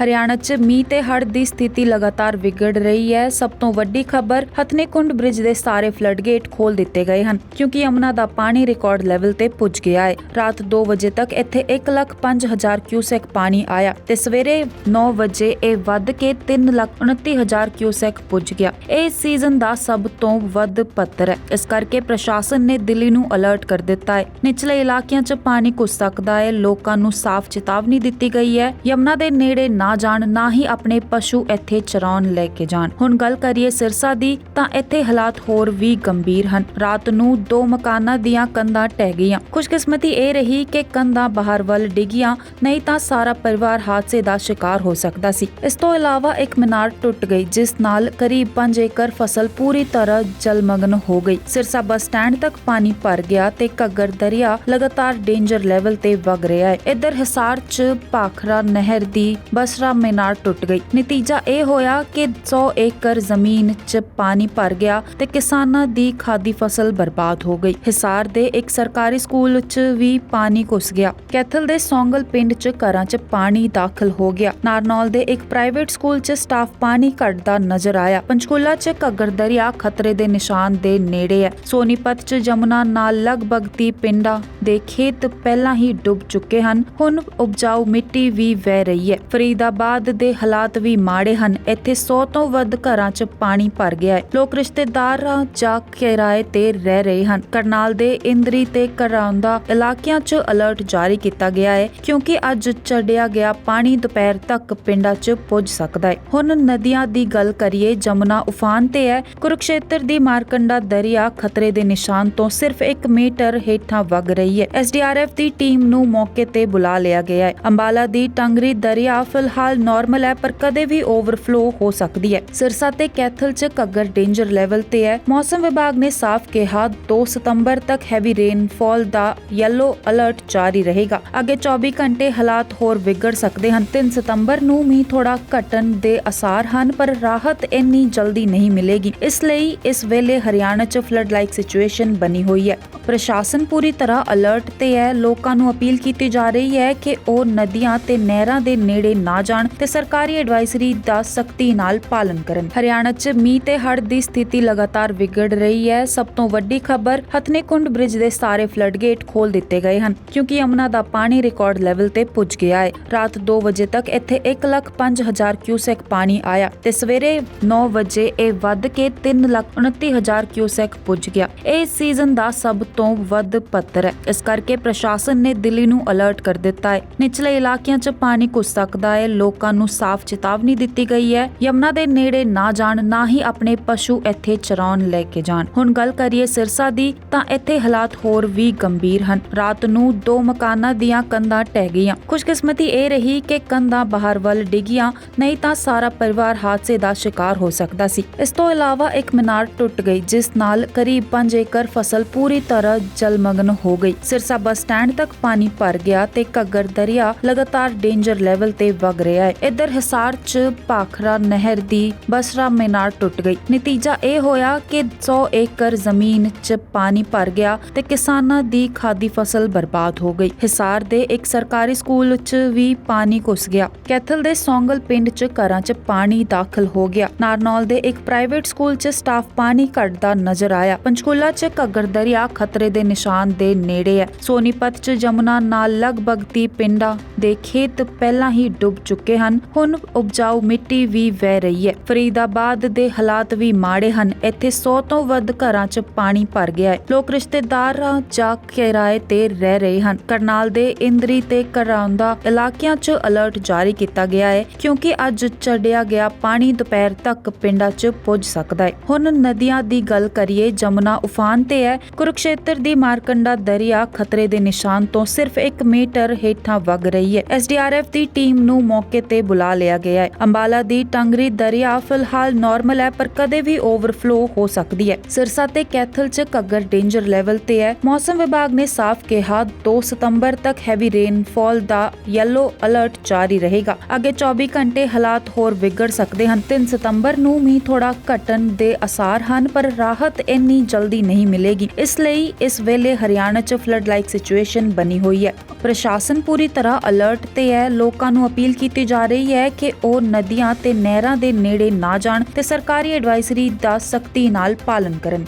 ਹਰਿਆਣਾ 'ਚ ਮੀਂਹ ਤੇ ਹੜ੍ਹ ਦੀ ਸਥਿਤੀ ਲਗਾਤਾਰ ਵਿਗੜ ਰਹੀ ਹੈ। ਸਭ ਤੋਂ ਵੱਡੀ ਖਬਰ ਹਥਨੀਕੁੰਡ ਬ੍ਰਿਜ ਦੇ ਸਾਰੇ ਫਲੱਡ ਗੇਟ ਖੋਲ ਦਿੱਤੇ ਗਏ ਹਨ ਕਿਉਂਕਿ ਯਮੁਨਾ ਦਾ ਪਾਣੀ ਰਿਕਾਰਡ ਲੈਵਲ ਤੇ ਪੁੱਜ ਗਿਆ ਹੈ। ਰਾਤ 2 ਵਜੇ ਤੱਕ ਇੱਥੇ 1,05,000 ਕਿਊਸੈਕ ਪਾਣੀ ਆਇਆ ਤੇ ਸਵੇਰੇ 9 ਵਜੇ ਇਹ ਵੱਧ ਕੇ 3,29,000 ਕਿਊਸੈਕ ਪੁੱਜ ਗਿਆ। ਇਹ ਸੀਜ਼ਨ ਦਾ ਸਭ ਤੋਂ ਵੱਧ ਪੱਤਰ ਹੈ। ਇਸ ਕਰਕੇ ਪ੍ਰਸ਼ਾਸਨ ਨੇ ਦਿੱਲੀ ਨੂੰ ਅਲਰਟ ਕਰ ਦਿੱਤਾ ਹੈ। ਨਿਚਲੇ ਇਲਾਕਿਆਂ 'ਚ ਪਾਣੀ ਘੁਸ ਸਕਦਾ ਹੈ। ਲੋਕਾਂ ਨੂੰ ਸਾਫ਼ ਚੇਤਾਵਨੀ ਦਿੱਤੀ ਗਈ ਹੈ। ਯਮੁਨਾ ਦੇ ਨੇੜੇ ਨਾ ਜਾਣ, ਨਾ ਹੀ ਆਪਣੇ ਪਸ਼ੂ ਇੱਥੇ ਚਰਾਉਣ ਲੈ ਕੇ ਜਾਣ। ਹੁਣ ਗੱਲ ਕਰੀਏ ਸਿਰਸਾ ਦੀ, ਤਾਂ ਇੱਥੇ ਹਾਲਾਤ ਹੋਰ ਵੀ ਗੰਭੀਰ ਹਨ। ਰਾਤ ਨੂੰ ਦੋ ਮਕਾਨਾਂ ਦੀਆਂ ਕੰਧਾਂ ਟਹਿ ਗਈਆਂ। ਖੁਸ਼ਕਿਸਮਤੀ ਇਹ ਰਹੀ ਕਿ ਕੰਧਾਂ ਬਾਹਰ ਵੱਲ ਡਿੱਗੀਆਂ, ਨਹੀਂ ਤਾਂ ਸਾਰਾ ਪਰਿਵਾਰ ਹਾਦਸੇ ਦਾ ਸ਼ਿਕਾਰ ਹੋ ਸਕਦਾ ਸੀ। ਇਸ ਤੋਂ ਇਲਾਵਾ ਇੱਕ ਮੀਨਾਰ ਟੁੱਟ ਗਈ, ਜਿਸ ਨਾਲ ਕਰੀਬ 5 ਏਕੜ ਫਸਲ ਪੂਰੀ ਤਰ੍ਹਾਂ ਜਲਮਗਨ ਹੋ ਗਈ। ਸਿਰਸਾ ਬੱਸ ਸਟੈਂਡ ਤੱਕ ਪਾਣੀ ਭਰ ਗਿਆ ਤੇ ਘੱਗਰ ਦਰਿਆ ਲਗਾਤਾਰ ਡੇਂਜਰ ਲੈਵਲ ਤੇ ਵਗ ਰਿਹਾ ਹੈ। ਇੱਧਰ ਹਿਸਾਰ 'ਚ ਭਾਖਰਾ ਨਹਿਰ ਦੀ ਬੱਸ ਬਸਰਾ ਮੀਨਾਰ ਟੁੱਟ ਗਈ। ਨਤੀਜਾ ਇਹ ਹੋਇਆ ਕਿ 100 ਏਕੜ ਜ਼ਮੀਨ 'ਚ ਪਾਣੀ ਭਰ ਗਿਆ ਤੇ ਕਿਸਾਨਾਂ ਦੀ ਖਾਦੀ ਫਸਲ ਬਰਬਾਦ ਹੋ ਗਈ। ਹਿਸਾਰ ਦੇ ਇੱਕ ਸਰਕਾਰੀ ਸਕੂਲ 'ਚ ਵੀ ਪਾਣੀ ਘੁਸ ਗਿਆ। ਕੈਥਲ ਦੇ ਸੌਂਗਲ ਪਿੰਡ 'ਚ ਘਰਾਂ 'ਚ ਪਾਣੀ ਦਾਖਲ ਹੋ ਗਿਆ। ਨਾਰਨੌਲ ਦੇ ਇੱਕ ਪ੍ਰਾਈਵੇਟ ਸਕੂਲ 'ਚ ਸਟਾਫ ਪਾਣੀ ਘਟਦਾ ਨਜ਼ਰ ਆਇਆ। ਪੰਚਕੂਲਾ 'ਚ ਘੱਗਰ ਦਰਿਆ ਖਤਰੇ ਦੇ ਨਿਸ਼ਾਨ ਦੇ ਨੇੜੇ ਹੈ। ਸੋਨੀਪਤ 'ਚ ਜਮੁਨਾ ਨਾਲ ਲਗਭਗ 30 ਪਿੰਡਾਂ ਦੇ ਖੇਤ ਪਹਿਲਾਂ ਹੀ ਡੁੱਬ ਚੁੱਕੇ ਹਨ। ਹੁਣ ਉਪਜਾਊ ਮਿੱਟੀ ਵੀ ਵਹਿ ਰਹੀ ਹੈ। ਫਰੀਦਾਬਾਦ ਦੇ ਹਾਲਾਤ ਵੀ ਮਾੜੇ ਹਨ। ਇੱਥੇ 100 ਤੋਂ ਵੱਧ ਘਰਾਂ 'ਚ ਪਾਣੀ ਭਰ ਗਿਆ ਹੈ। ਲੋਕ ਰਿਸ਼ਤੇਦਾਰਾਂ ਜਾਂ ਕਿਰਾਏ ਤੇ ਰਹਿ ਰਹੇ ਹਨ। ਕਰਨਾਲ ਦੇ ਇੰਦਰੀ ਤੇ ਕਰਾਉਂਦਾ ਇਲਾਕਿਆਂ 'ਚ ਅਲਰਟ ਜਾਰੀ ਕੀਤਾ ਗਿਆ ਹੈ ਕਿਉਂਕਿ ਅੱਜ ਚੜਿਆ ਗਿਆ ਪਾਣੀ ਦੁਪਹਿਰ ਤੱਕ ਪਿੰਡਾਂ 'ਚ ਪੁੱਜ ਸਕਦਾ ਹੈ। ਹੁਣ ਨਦੀਆਂ ਦੀ ਗੱਲ ਕਰੀਏ, ਜਮੁਨਾ ਉਫਾਨ ਤੇ ਹੈ। ਕੁਰੂਕਸ਼ੇਤਰ ਦੀ ਮਾਰਕੰਡਾ ਦਰਿਆ ਖਤਰੇ ਦੇ ਨਿਸ਼ਾਨ ਤੋਂ ਸਿਰਫ 1 ਮੀਟਰ ਹੇਠਾਂ ਵਗ ਰਹੀ ਹੈ। ਐਸਡੀਆਰਐਫ ਦੀ ਟੀਮ ਨੂੰ ਮੌਕੇ ਤੇ ਬੁਲਾ ਲਿਆ ਗਿਆ ਹੈ। ਅੰਬਾਲਾ ਦੀ ਟੰਗਰੀ ਦਰਿਆ ਫਿਲਹਾਲ ਨਾਰਮਲ ਹੈ, ਪਰ ਕਦੇ ਵੀ ਓਵਰਫਲੋ ਹੋ ਸਕਦੀ ਹੈ। ਸਿਰਸਾ ਤੇ ਕੈਥਲ 'ਚ ਘੱਗਰ ਡੇਂਜਰ ਲੈਵਲ ਤੇ ਹੈ। ਮੌਸਮ ਵਿਭਾਗ ਨੇ ਸਾਫ਼ ਕਿਹਾ 2 ਸਤੰਬਰ ਤੱਕ ਹੈਵੀ ਰੇਨਫਾਲ ਦਾ ਯੈਲੋ ਅਲਰਟ ਜਾਰੀ ਰਹੇਗਾ। ਅੱਗੇ 24 ਘੰਟੇ ਹਾਲਾਤ ਹੋਰ ਵਿਗੜ ਸਕਦੇ ਹਨ। 3 ਸਤੰਬਰ ਨੂੰ ਮੀਂਹ ਥੋੜਾ ਘਟਣ ਦੇ ਅਸਾਰ ਹਨ, ਪਰ ਰਾਹਤ ਇੰਨੀ ਜਲਦੀ ਨਹੀਂ ਮਿਲੇਗੀ। ਇਸ ਲਈ ਇਸ ਵੇਲੇ ਹਰਿਆਣਾ 'ਚ ਫਲੱਡ ਲਾਈਕ ਸਿਚੁਏਸ਼ਨ ਬਣੀ ਹੋਈ ਹੈ। ਪ੍ਰਸ਼ਾਸਨ ਪੂਰੀ ਤਰ੍ਹਾਂ ਅਲਰਟ ਤੇ ਹੈ। ਲੋਕਾਂ ਨੂੰ ਅਪੀਲ ਕੀਤੀ ਜਾ ਰਹੀ ਹੈ ਕਿ ਉਹ ਨਦੀਆਂ ਤੇ ਨਹਿਰਾਂ ਦੇ ਨੇੜੇ ਨਾ ਜਾਣ ਤੇ ਸਰਕਾਰੀ ਐਡਵਾਈਜ਼ਰੀ ਦਾ ਸਖਤੀ ਨਾਲ ਪਾਲਣ ਕਰਨ। ਹਰਿਆਣਾ 'ਚ ਮੀਂਹ ਤੇ ਹੜ੍ਹ ਦੀ ਸਥਿਤੀ ਲਗਾਤਾਰ ਵਿਗੜ ਰਹੀ ਹੈ। ਸਭ ਤੋਂ ਵੱਡੀ ਖਬਰ ਹਥਨੀਕੁੰਡ ਬ੍ਰਿਜ ਦੇ ਸਾਰੇ ਫਲੱਡ ਗੇਟ ਖੋਲ ਦਿੱਤੇ ਗਏ ਹਨ ਕਿਉਂਕਿ ਯਮੁਨਾ ਦਾ ਪਾਣੀ ਰਿਕਾਰਡ ਲੈਵਲ ਤੇ ਪੁੱਜ ਗਿਆ ਹੈ। ਰਾਤ 2 ਵਜੇ ਤੱਕ ਇੱਥੇ 1,05,000 ਕਿਊਸੈਕ ਪਾਣੀ ਆਇਆ ਤੇ ਸਵੇਰੇ 9 ਵਜੇ ਇਹ ਵੱਧ ਕੇ 3,29,000 ਕਿਊਸੈਕ ਪੁੱਜ ਗਿਆ। ਇਹ ਸੀਜ਼ਨ ਦਾ ਸਭ ਤੋਂ ਵੱਧ ਪੱਤਰ ਹੈ। ਇਸ ਕਰਕੇ ਪ੍ਰਸ਼ਾਸਨ ਨੇ ਦਿੱਲੀ ਨੂੰ ਅਲਰਟ ਕਰ ਦਿੱਤਾ ਹੈ। ਨਿਚਲੇ ਇਲਾਕਿਆਂ 'ਚ ਪਾਣੀ ਘੁਸ ਸਕਦਾ ਹੈ। ਲੋਕਾਂ ਨੂੰ ਸਾਫ਼ ਚੇਤਾਵਨੀ ਦਿੱਤੀ ਗਈ ਹੈ। ਯਮੁਨਾ ਦੇ ਨੇੜੇ ਨਾ ਜਾਣ, ਨਾ ਹੀ ਆਪਣੇ ਪਸ਼ੂ ਇੱਥੇ ਚਰਾਉਣ ਲੈ ਕੇ ਜਾਣ। ਹੁਣ ਗੱਲ ਕਰੀਏ ਸਿਰਸਾ ਦੀ, ਤਾਂ ਇੱਥੇ ਹਾਲਾਤ ਹੋਰ ਵੀ ਗੰਭੀਰ ਹਨ। ਰਾਤ ਨੂੰ ਦੋ ਮਕਾਨਾਂ ਦੀਆਂ ਕੰਧਾਂ ਟਹਿ ਗਈਆਂ। ਖੁਸ਼ਕਿਸਮਤੀ ਇਹ ਰਹੀ ਕਿ ਕੰਧਾਂ ਬਾਹਰ ਵੱਲ ਡਿੱਗੀਆਂ, ਨਹੀਂ ਤਾਂ ਸਾਰਾ ਪਰਿਵਾਰ ਹਾਦਸੇ ਦਾ ਸ਼ਿਕਾਰ ਹੋ ਸਕਦਾ ਸੀ। ਇਸ ਤੋਂ ਇਲਾਵਾ ਇੱਕ ਮੀਨਾਰ ਟੁੱਟ ਗਈ, ਜਿਸ ਨਾਲ ਕਰੀਬ 5 ਏਕੜ ਫਸਲ ਪੂਰੀ ਤਰ੍ਹਾਂ ਜਲਮਗਨ ਹੋ ਗਈ। ਸਿਰਸਾ ਬੱਸ ਸਟੈਂਡ ਤੱਕ ਪਾਣੀ ਭਰ ਗਿਆ ਤੇ ਘੱਗਰ ਦਰਿਆ ਲਗਾਤਾਰ ਡੇਂਜਰ ਲੈਵਲ ਤੇ ਵਗ ਰਿਹਾ ਹੈ। ਇਧਰ ਹਿਸਾਰ 'ਚ ਭਾਖਰਾ ਨਹਿਰ ਦੀ ਬਸਰਾ ਮੀਨਾਰ ਟੁੱਟ ਗਈ। ਨਤੀਜਾ ਇਹ ਹੋਇਆ ਕਿ 100 ਏਕੜ ਜ਼ਮੀਨ 'ਚ ਪਾਣੀ ਭਰ ਗਿਆ ਤੇ ਕਿਸਾਨਾਂ ਦੀ ਖਾਦੀ ਫਸਲ ਬਰਬਾਦ ਹੋ ਗਈ। ਹਿਸਾਰ ਦੇ ਇੱਕ ਸਰਕਾਰੀ ਸਕੂਲ 'ਚ ਵੀ ਪਾਣੀ ਘੁਸ ਗਿਆ। ਕੈਥਲ ਦੇ ਸੌਂਗਲ ਪਿੰਡ 'ਚ ਘਰਾਂ 'ਚ ਪਾਣੀ ਦਾਖਲ ਹੋ ਗਿਆ। ਨਾਰਨੌਲ ਦੇ ਇੱਕ ਪ੍ਰਾਈਵੇਟ ਸਕੂਲ 'ਚ ਸਟਾਫ ਪਾਣੀ ਘਟਦਾ ਨਜ਼ਰ ਆਇਆ। ਪੰਚਕੂਲਾ 'ਚ ਘੱਗਰ ਦਰਿਆ ਖਤਰੇ ਦੇ ਨਿਸ਼ਾਨ ਦੇ ਨੇੜੇ ਹੈ। ਸੋਨੀਪਤ 'ਚ ਜਮੁਨਾ ਨਾਲ ਲਗਭਗ 30 ਪਿੰਡਾਂ ਦੇ ਖੇਤ ਪਹਿਲਾਂ ਹੀ ਡੁੱਬ ਚੁੱਕੇ ਹਨ। ਹੁਣ ਉਪਜਾਊ ਮਿੱਟੀ ਵੀ ਵਹਿ ਰਹੀ ਹੈ। ਫਰੀਦਾਬਾਦ ਦੇ ਹਾਲਾਤ ਵੀ ਮਾੜੇ ਹਨ। ਇੱਥੇ 100 ਤੋਂ ਵੱਧ ਘਰਾਂ 'ਚ ਪਾਣੀ ਭਰ ਗਿਆ ਹੈ। ਲੋਕ ਰਿਸ਼ਤੇਦਾਰਾਂ ਜਾਂ ਕਿਰਾਏ ਤੇ ਰਹਿ ਰਹੇ ਹਨ। ਕਰਨਾਲ ਦੇ ਇੰਦਰੀ ਤੇ ਕਰਾਉਂਦਾ ਇਲਾਕਿਆਂ 'ਚ ਅਲਰਟ ਜਾਰੀ ਕੀਤਾ ਗਿਆ ਹੈ, ਕਿਉਂਕਿ ਅੱਜ ਚੜਿਆ ਗਿਆ ਪਾਣੀ ਦੁਪਹਿਰ ਤੱਕ ਪਿੰਡਾਂ 'ਚ ਪੁੱਜ ਸਕਦਾ ਹੈ। ਹੁਣ ਨਦੀਆਂ ਦੀ ਗੱਲ ਕਰੀਏ, ਜਮੁਨਾ ਉਫਾਨ ਤੇ ਹੈ। ਕੁਰੂਕਸ਼ੇਤਰ ਦੀ ਮਾਰਕੰਡਾ ਦਰਿਆ ਖਤਰੇ ਦੇ ਨਿਸ਼ਾਨ ਤੋਂ ਸਿਰਫ 1 ਮੀਟਰ ਹੇਠਾਂ ਵਗ ਰਹੀ ਹੈ। ਐਸਡੀਆਰਐਫ ਦੀ ਟੀਮ ਨੂੰ ਮੌਕੇ ਤੇ ਬੁਲਾ ਲਿਆ ਗਿਆ ਹੈ। ਅੰਬਾਲਾ ਦੀ ਟੰਗਰੀ ਦਰਿਆ ਫਿਲਹਾਲ ਨਾਰਮਲ ਹੈ, ਪਰ ਕਦੇ ਵੀ ਓਵਰਫਲੋ ਹੋ ਸਕਦੀ ਹੈ। ਸਿਰਸਾ ਤੇ ਕੈਥਲ 'ਚ ਘੱਗਰ ਡੇਂਜਰ ਲੈਵਲ ਤੇ ਹੈ। ਮੌਸਮ ਵਿਭਾਗ ਨੇ ਸਾਫ਼ ਕਿਹਾ 2 ਸਤੰਬਰ ਤੱਕ ਹੈਵੀ ਰੇਨਫਾਲ ਦਾ ਯੈਲੋ ਅਲਰਟ ਜਾਰੀ ਰਹੇਗਾ। ਅੱਗੇ 24 ਘੰਟੇ ਹਾਲਾਤ ਹੋਰ ਵਿਗੜ ਸਕਦੇ ਹਨ। 3 ਸਤੰਬਰ ਨੂੰ ਮੀਂਹ ਥੋੜਾ ਘਟਣ ਦੇ ਅਸਾਰ ਹਨ, ਪਰ ਰਾਹਤ ਇੰਨੀ ਜਲਦੀ ਨਹੀਂ ਮਿਲੇਗੀ। ਇਸ ਲਈ ਇਸ ਵੇਲੇ ਹਰਿਆਣਾ 'ਚ ਫਲੱਡ ਲਾਈਕ ਸਿਚੁਏਸ਼ਨ ਬਣੀ ਹੋਈ ਹੈ। ਪ੍ਰਸ਼ਾਸਨ ਪੂਰੀ ਤਰ੍ਹਾਂ ਅਲਰਟ ਤੇ ਹੈ। ਲੋਕਾਂ ਨੂੰ ਅਪੀਲ ਕੀਤੀ ਜਾ ਰਹੀ ਹੈ ਕਿ ਉਹ ਨਦੀਆਂ ਤੇ ਨਹਿਰਾਂ ਦੇ ਨੇੜੇ ਨਾ ਜਾਣ ਤੇ ਸਰਕਾਰੀ ਐਡਵਾਈਜ਼ਰੀ ਦਾ ਸਖਤੀ ਨਾਲ ਪਾਲਣ ਕਰਨ।